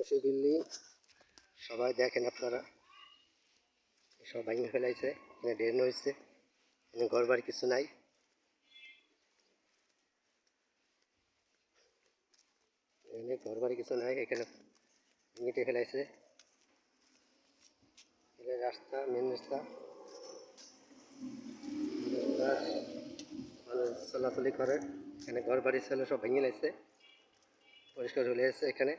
মানুষের বিল্ডিং সবাই দেখেন আপনারা। সব ভেঙে ফেলাইছে, এখানে ড্রেন হয়েছে, এখানে ঘর বাড়ি কিছু নাই। এখানে ঘর বাড়ি কিছু নাই, এখানে ভেঙে ফেলাইছে। এটা রাস্তা মেন রাস্তা। মানুষ চলাচলি করে, এখানে ঘর বাড়ি ছিল, সব ভেঙে লাগছে পরিষ্কার হলে এখানে।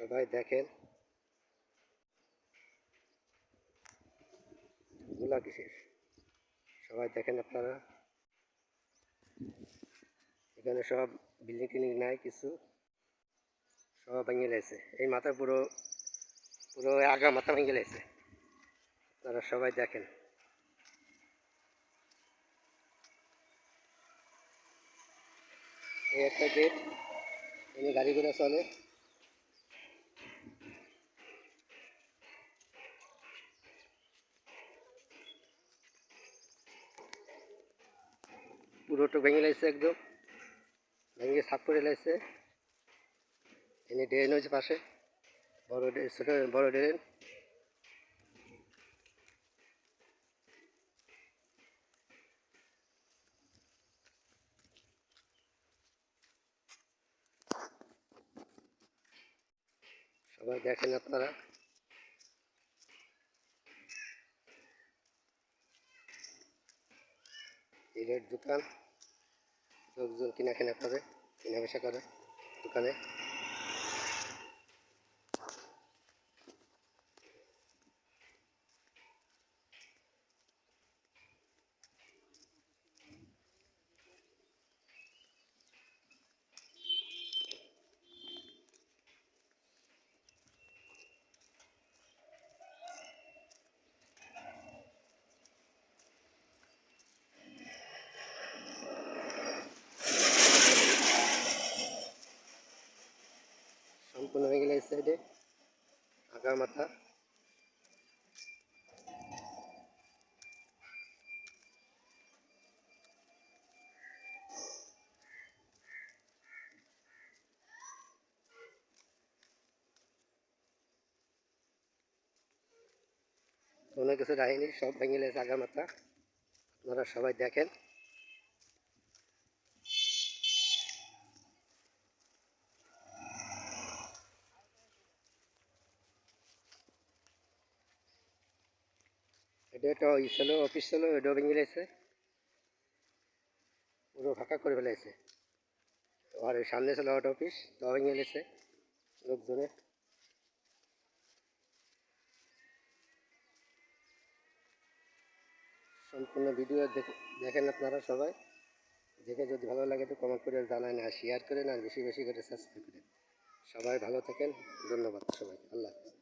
সবাই দেখেন। কিসের? সবাই দেখেন আপনারা। এখানে সব বিল্ডিং টিল্ডিং নাই কিছু। সব ভেঙে লেছে এই মাথা পুরো পুরো আগা মাথা ভেঙে লেছে আপনারা সবাই দেখেন। এই একটা গেট এখানে গাড়ি ঘোড়া চলে। পুরোটা ভেঙে লাগছে একদম। ভেঙে সাফ করে লাগছে এনে ড্রেন হয়েছে পাশে। বড় ছোট বড় ড্রেন। সবাই দেখেন আপনারা। তেলের দোকান লোকজন কিনা কেনা করে কেনা বেচা করে দোকানে। সম্পূর্ণ হয়ে গেলে এই সাইডে আগা মাথা। কোনো কিছু রাখেনি সব ভেঙে গেছে আগা মাথা। আপনারা সবাই দেখেন। এটা অফিস এটাও ভেঙে পুরো ফাঁকা করে ফেলেছে আর সামনে ছিল অফিস তাও ভেঙে লোকজনে সম্পূর্ণ ভিডিও দেখে দেখেন আপনারা সবাই। দেখে যদি ভালো লাগে তো কমেন্ট করে জানান, আর শেয়ার করেন, আর বেশি বেশি করে সাবস্ক্রাইব করেন। সবাই ভালো থাকেন, ধন্যবাদ সবাই আল্লাহ হাফেজ।